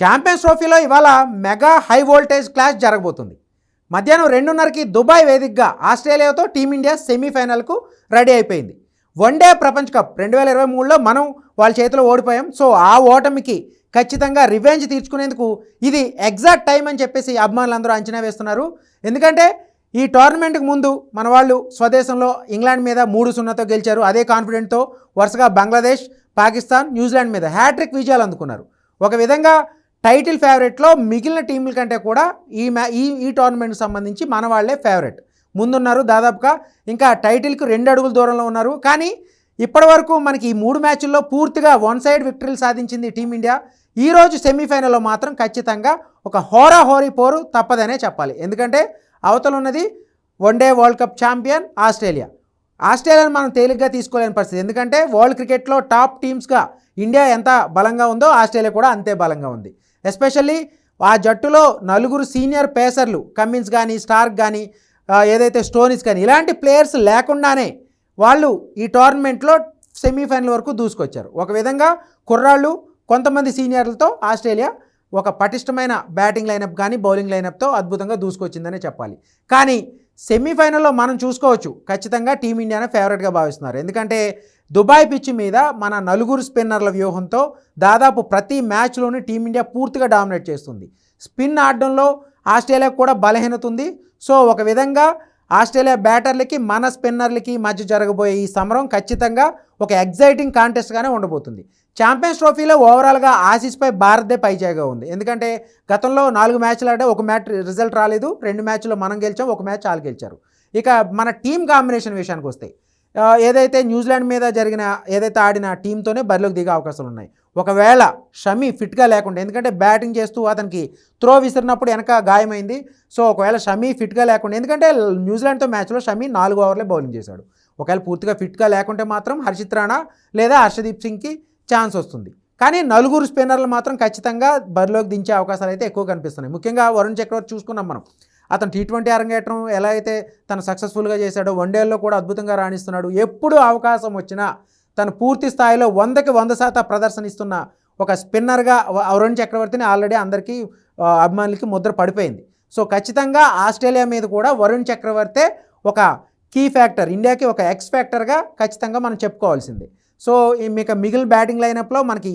Champions ట్రోఫీలో ఇవాళ mega high voltage clash జరగబోతుంది. మధ్యాహ్నం రెండున్నరకి దుబాయ్ వేదికగా ఆస్ట్రేలియాతో టీమిండియా సెమీఫైనల్కు రెడీ అయిపోయింది. వన్డే ప్రపంచ కప్ రెండు వేల ఇరవై మూడులో మనం వాళ్ళ చేతిలో ఓడిపోయాం. సో ఆ ఓటమికి ఖచ్చితంగా రివెంజ్ తీర్చుకునేందుకు ఇది ఎగ్జాక్ట్ టైం అని చెప్పేసి అభిమానులందరూ అంచనా వేస్తున్నారు. ఎందుకంటే ఈ టోర్నమెంట్కి ముందు మన వాళ్ళు స్వదేశంలో ఇంగ్లాండ్ మీద మూడు సున్నాతో గెలిచారు. అదే కాన్ఫిడెంట్తో వరుసగా బంగ్లాదేశ్ పాకిస్తాన్ న్యూజిలాండ్ మీద హ్యాట్రిక్ విజయాలు అందుకున్నారు. ఒక విధంగా టైటిల్ ఫేవరెట్లో మిగిలిన టీంల కంటే కూడా ఈ మ్యా ఈ ఈ టోర్నమెంట్కి సంబంధించి మన వాళ్ళే ఫేవరెట్. ముందున్నారు దాదాపుగా ఇంకా టైటిల్కి రెండు అడుగుల దూరంలో ఉన్నారు. కానీ ఇప్పటివరకు మనకి ఈ మూడు మ్యాచ్ల్లో పూర్తిగా వన్ సైడ్ విక్టరీలు సాధించింది టీమిండియా ఈరోజు సెమీఫైనల్లో మాత్రం ఖచ్చితంగా ఒక హోరా హోరీ పోరు తప్పదనే చెప్పాలి. ఎందుకంటే అవతల ఉన్నది one day world cup champion Australia. ఆస్ట్రేలియాను మనం తేలిగ్గా తీసుకోలేని పరిస్థితి. ఎందుకంటే వరల్డ్ క్రికెట్లో టాప్ టీమ్స్గా ఇండియా ఎంత బలంగా ఉందో ఆస్ట్రేలియా కూడా అంతే బలంగా ఉంది. ఎస్పెషల్లీ ఆ జట్టులో నలుగురు సీనియర్ పేసర్లు కమ్మిన్స్ కానీ స్టార్క్ కానీ ఏదైతే స్టోనిస్ కానీ ఇలాంటి ప్లేయర్స్ లేకుండానే వాళ్ళు ఈ టోర్నమెంట్లో సెమీఫైనల్ వరకు దూసుకొచ్చారు. ఒక విధంగా కుర్రాళ్ళు కొంతమంది సీనియర్లతో ఆస్ట్రేలియా ఒక పటిష్టమైన బ్యాటింగ్ లైనప్ కానీ బౌలింగ్ లైనప్తో అద్భుతంగా దూసుకొచ్చిందనే చెప్పాలి. కానీ సెమీఫైనల్లో మనం చూసుకోవచ్చు ఖచ్చితంగా టీమిండియానే ఫేవరెట్గా భావిస్తున్నారు. ఎందుకంటే దుబాయ్ పిచ్ మీద మన నలుగురు స్పిన్నర్ల వ్యూహంతో దాదాపు ప్రతి మ్యాచ్లోని టీమిండియా పూర్తిగా డామినేట్ చేస్తుంది. స్పిన్ ఆడడంలో ఆస్ట్రేలియాకు కూడా బలహీనత ఉంది సో ఒక విధంగా ఆస్ట్రేలియా బ్యాటర్లకి మన స్పిన్నర్లకి మధ్య జరగబోయే ఈ సమరం ఖచ్చితంగా ఒక ఎగ్జైటింగ్ కాంటెస్ట్గానే ఉండబోతుంది. ఛాంపియన్స్ ట్రోఫీలో ఓవరాల్గా ఆసీస్పై భారత్దే పైచేగా ఉంది. ఎందుకంటే గతంలో నాలుగు మ్యాచ్లు ఆడే ఒక మ్యాచ్ రిజల్ట్ రాలేదు. రెండు మ్యాచ్లో మనం గెలిచాం ఒక మ్యాచ్ వాళ్ళు గెలిచారు. ఇక మన టీం కాంబినేషన్ విషయానికి వస్తాయి ఏదైతే న్యూజిలాండ్ మీద జరిగిన ఏదైతే ఆడిన టీంతోనే బరిలోకి దిగే అవకాశాలు ఉన్నాయి. ఒకవేళ షమి ఫిట్గా లేకుండా ఎందుకంటే బ్యాటింగ్ చేస్తూ అతనికి త్రో విసిరినప్పుడు వెనక గాయమైంది. సో ఒకవేళ షమి ఫిట్గా లేకుండా ఎందుకంటే న్యూజిలాండ్తో మ్యాచ్లో షమి నాలుగు ఓవర్లే బౌలింగ్ చేశాడు. ఒకవేళ పూర్తిగా ఫిట్గా లేకుంటే మాత్రం హర్షిత్ రాణా లేదా హర్షదీప్ సింగ్కి ఛాన్స్ వస్తుంది. కానీ నలుగురు స్పిన్నర్లు మాత్రం ఖచ్చితంగా బరిలోకి దించే అవకాశాలు అయితే ఎక్కువ కనిపిస్తున్నాయి. ముఖ్యంగా వరుణ్ చక్రవర్తి చూసుకున్నాం మనం. అతను టీ ట్వంటీ అరంగేట్రం ఎలా అయితే తను సక్సెస్ఫుల్గా చేశాడో వన్డేల్లో కూడా అద్భుతంగా రాణిస్తున్నాడు. ఎప్పుడు అవకాశం వచ్చినా తను పూర్తి స్థాయిలో వందకి వంద శాతం ప్రదర్శన ఇస్తున్న ఒక స్పిన్నర్గా అరుణ్ చక్రవర్తిని ఆల్రెడీ అందరికీ అభిమానులకి ముద్ర పడిపోయింది. సో ఖచ్చితంగా ఆస్ట్రేలియా మీద కూడా వరుణ్ చక్రవర్తే ఒక కీ ఫ్యాక్టర్ ఇండియాకి ఒక ఎక్స్ ఫ్యాక్టర్గా ఖచ్చితంగా మనం చెప్పుకోవాల్సింది. సో ఈ మీకు మిగిలిన బ్యాటింగ్ లైనప్లో మనకి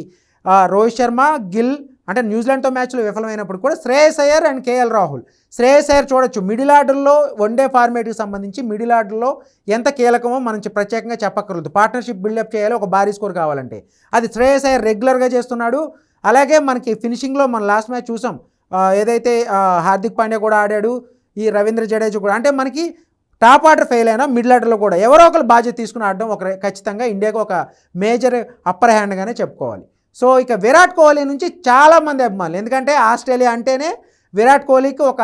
రోహిత్ శర్మ గిల్ అంటే న్యూజిలాండ్తో మ్యాచ్లో విఫలమైనప్పుడు కూడా శ్రేయస్ అయ్యర్ అండ్ కేఎల్ రాహుల్. శ్రేయస్ అయ్యర్ చూడొచ్చు. మిడిల్ ఆర్డర్లో వన్డే ఫార్మేట్కి సంబంధించి మిడిల్ ఆర్డర్లో ఎంత కీలకమో మనం ప్రత్యేకంగా చెప్పక్కర్లేదు. పార్ట్నర్షిప్ బిల్డప్ చేయాలి ఒక భారీ స్కోర్ కావాలంటే. అది శ్రేయస్ అయ్యర్ రెగ్యులర్గా చేస్తున్నాడు. అలాగే మనకి ఫినిషింగ్లో మన లాస్ట్ మ్యాచ్ చూసాం. ఏదైతే హార్దిక్ పాండ్యా కూడా ఆడాడు ఈ రవీంద్ర జడేజా కూడా. అంటే మనకి టాప్ ఆర్డర్ ఫెయిల్ అయినా మిడిల్ ఆర్డర్లో కూడా ఎవరో ఒకరు బాధ్యత తీసుకుని ఆడడం ఒక ఖచ్చితంగా ఇండియాకు ఒక మేజర్ అప్పర్ హ్యాండ్గానే చెప్పుకోవాలి. సో ఇక విరాట్ కోహ్లీ నుంచి చాలామంది అభిమానులు. ఎందుకంటే ఆస్ట్రేలియా అంటేనే విరాట్ కోహ్లీకి ఒక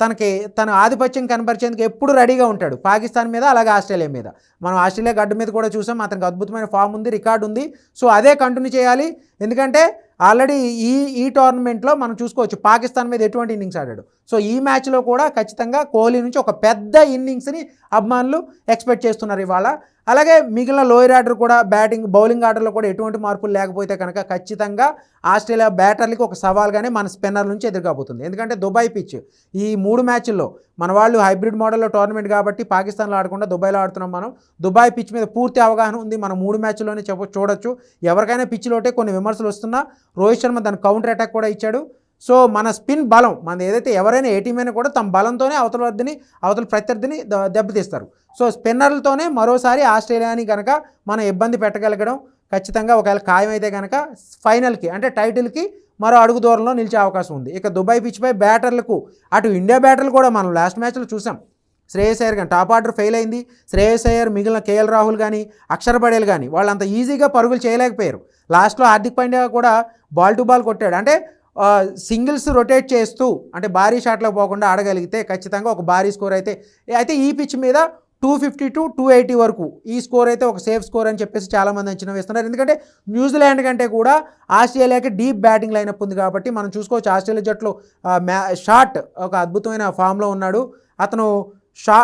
తనకి తన ఆధిపత్యం కనపరిచేందుకు ఎప్పుడు రెడీగా ఉంటాడు. పాకిస్తాన్ మీద అలాగే ఆస్ట్రేలియా మీద. మనం ఆస్ట్రేలియా గడ్డ మీద కూడా చూసాం. అతనికి అద్భుతమైన ఫామ్ ఉంది రికార్డు ఉంది. సో అదే కంటిన్యూ చేయాలి. ఎందుకంటే ఆల్రెడీ ఈ ఈ టోర్నమెంట్లో మనం చూసుకోవచ్చు పాకిస్తాన్ మీద ఎటువంటి ఇన్నింగ్స్ ఆడాడు. సో ఈ మ్యాచ్లో కూడా ఖచ్చితంగా కోహ్లీ నుంచి ఒక పెద్ద ఇన్నింగ్స్ని అభిమానులు ఎక్స్పెక్ట్ చేస్తున్నారు ఇవాళ. అలాగే మిగిలిన లోయర్ ఆర్డర్ కూడా బ్యాటింగ్ బౌలింగ్ ఆర్డర్లో కూడా ఎటువంటి మార్పులు లేకపోతే కనుక ఖచ్చితంగా ఆస్ట్రేలియా బ్యాటర్లకి ఒక సవాల్గానే మన స్పిన్నర్ నుంచి ఎదురుకాబోతుంది. ఎందుకంటే దుబాయ్ పిచ్ ఈ మూడు మ్యాచ్ల్లో మన వాళ్ళు హైబ్రిడ్ మోడల్లో టోర్నమెంట్ కాబట్టి పాకిస్తాన్లో ఆడకుండా దుబాయ్లో ఆడుతున్నాం మనం. దుబాయ్ పిచ్ మీద పూర్తి అవగాహన ఉంది. మనం మూడు మ్యాచ్ల్లోనే చెప్ప చూడొచ్చు. ఎవరికైనా పిచ్లోటే కొన్ని విమర్శలు వస్తున్నా రోహిత్ శర్మ దాని కౌంటర్ అటాక్ కూడా ఇచ్చాడు. సో మన స్పిన్ బలం మన ఏదైతే ఎవరైనా ఏ టీం అయినా కూడా తమ బలంతోనే అవతల వద్దని అవతల ప్రత్యర్థిని దెబ్బతీస్తారు. సో స్పిన్నర్లతోనే మరోసారి ఆస్ట్రేలియాని కనుక మనం ఇబ్బంది పెట్టగలగడం ఖచ్చితంగా ఒకవేళ ఖాయమైతే కనుక ఫైనల్కి అంటే టైటిల్కి మరో అడుగు దూరంలో నిలిచే అవకాశం ఉంది. ఇక దుబాయ్ పిచ్పై బ్యాటర్లకు అటు ఇండియా బ్యాటర్లు కూడా మనం లాస్ట్ మ్యాచ్లో చూసాం. శ్రేయస్ అయ్యర్ కానీ టాప్ ఆర్డర్ ఫెయిల్ అయింది. శ్రేయస్ అయ్యర్ మిగిలిన కేఎల్ రాహుల్ కానీ అక్షర్ పటేల్ కానీ వాళ్ళు అంత ఈజీగా పరుగులు చేయలేకపోయారు. లాస్ట్లో హార్దిక్ పాండ్యా కూడా బాల్ టు బాల్ కొట్టాడు. అంటే సింగిల్స్ రొటేట్ చేస్తూ అంటే భారీ షాట్లో పోకుండా ఆడగలిగితే ఖచ్చితంగా ఒక భారీ స్కోర్ అయితే అయితే ఈ పిచ్ మీద two fifty to two eighty వరకు ఈ స్కోర్ అయితే ఒక సేఫ్ స్కోర్ అని చెప్పేసి చాలామంది అంచనా వేస్తున్నారు. ఎందుకంటే న్యూజిలాండ్ కంటే కూడా ఆస్ట్రేలియాకి డీప్ బ్యాటింగ్ లైనప్ ఉంది కాబట్టి మనం చూసుకోవచ్చు ఆస్ట్రేలియా జట్లో మ్యా షాట్ ఒక అద్భుతమైన ఫామ్లో ఉన్నాడు. అతను షా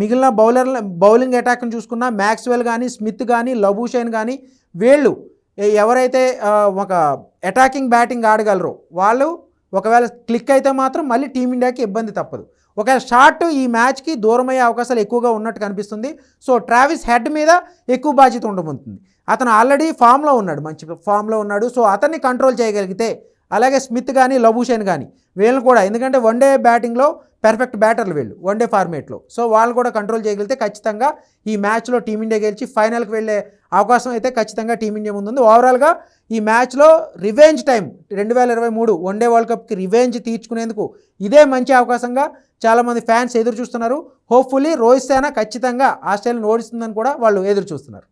మిగిలిన బౌలర్ బౌలింగ్ అటాక్ని చూసుకున్న మ్యాక్స్వెల్ కానీ స్మిత్ కానీ లబూషైన్ కానీ వీళ్ళు ఎవరైతే ఒక అటాకింగ్ బ్యాటింగ్ ఆడగలరో వాళ్ళు ఒకవేళ క్లిక్ అయితే మాత్రం మళ్ళీ టీమిండియాకి ఇబ్బంది తప్పదు. ఒకవేళ షార్ట్ ఈ మ్యాచ్కి దూరమయ్యే అవకాశాలు ఎక్కువగా ఉన్నట్టు కనిపిస్తుంది. సో ట్రావిస్ హెడ్ మీద ఎక్కువ బాధ్యత ఉండబోతుంది. అతను ఆల్రెడీ ఫామ్లో ఉన్నాడు మంచి ఫామ్లో ఉన్నాడు. సో అతన్ని కంట్రోల్ చేయగలిగితే అలాగే స్మిత్ కానీ లబూషేన్ కానీ వీళ్ళని కూడా ఎందుకంటే వన్డే బ్యాటింగ్లో పెర్ఫెక్ట్ బ్యాటర్లు వీళ్ళు వన్డే ఫార్మేట్లో సో వాళ్ళు కూడా కంట్రోల్ చేయగలిగితే ఖచ్చితంగా ఈ మ్యాచ్లో టీమిండియా గెలిచి ఫైనల్కి వెళ్ళే అవకాశం అయితే ఖచ్చితంగా టీమిండియా ముందుంది ఓవరాల్గా ఈ మ్యాచ్లో రివెంజ్ టైం రెండు వేల ఇరవై మూడు వన్డే వరల్డ్ కప్కి రివెంజ్ తీర్చుకునేందుకు ఇదే మంచి అవకాశంగా చాలామంది ఫ్యాన్స్ ఎదురు చూస్తున్నారు. హోప్ఫుల్లీ రోహిత్ సేన ఖచ్చితంగా ఆస్ట్రేలియాని ఓడిస్తుందని కూడా వాళ్ళు ఎదురు చూస్తున్నారు.